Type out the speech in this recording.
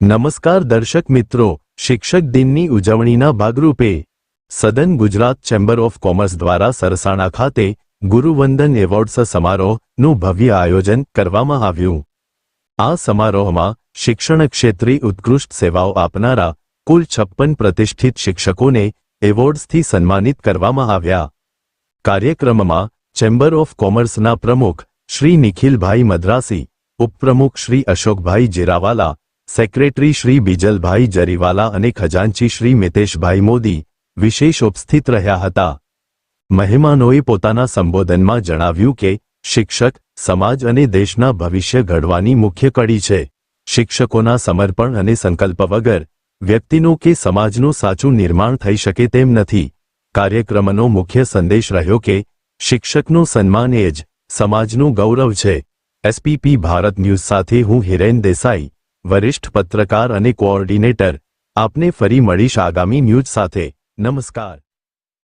નમસ્કાર દર્શક મિત્રો શિક્ષક દિનની ઉજવણીના ભાગરૂપે સદન ગુજરાત ચેમ્બર ઓફ કોમર્સ દ્વારા સરસાણા ખાતે ગુરુવંદન એવોર્ડ્સ સમારોહનું ભવ્ય આયોજન કરવામાં આવ્યું આ સમારોહમાં શિક્ષણ ક્ષેત્રે ઉત્કૃષ્ટ સેવાઓ આપનારા કુલ છપ્પન પ્રતિષ્ઠિત શિક્ષકોને એવોર્ડ્સથી સન્માનિત કરવામાં આવ્યા કાર્યક્રમમાં ચેમ્બર ઓફ કોમર્સના પ્રમુખ શ્રી નિખિલભાઈ મદ્રાસી ઉપપ્રમુખ શ્રી અશોકભાઈ જીરાવાલા સેક્રેટરી શ્રી બીજલભાઈ જરીવાલા અને ખજાનચી શ્રી મિતેશભાઈ મોદી વિશેષ ઉપસ્થિત રહ્યા હતા. મહેમાનોએ પોતાના સંબોધનમાં જણાવ્યું કે, શિક્ષક, સમાજ અને દેશના ભવિષ્ય ઘડવાની મુખ્ય કડી છે. શિક્ષકોના સમર્પણ અને સંકલ્પ વગર વ્યક્તિનું કે સમાજનું સાચું નિર્માણ થઈ શકે તેમ નથી. કાર્યક્રમનો મુખ્ય સંદેશ રહ્યો કે, શિક્ષકનું સન્માન એ જ સમાજનું ગૌરવ છે. એસપીપી ભારત ન્યૂઝ સાથે હું હિરેન દેસાઈ. વરિષ્ઠ પત્રકાર અને કોઓર્ડિનેટર. આપને ફરી મળીશ આગામી ન્યૂઝ સાથે. નમસ્કાર.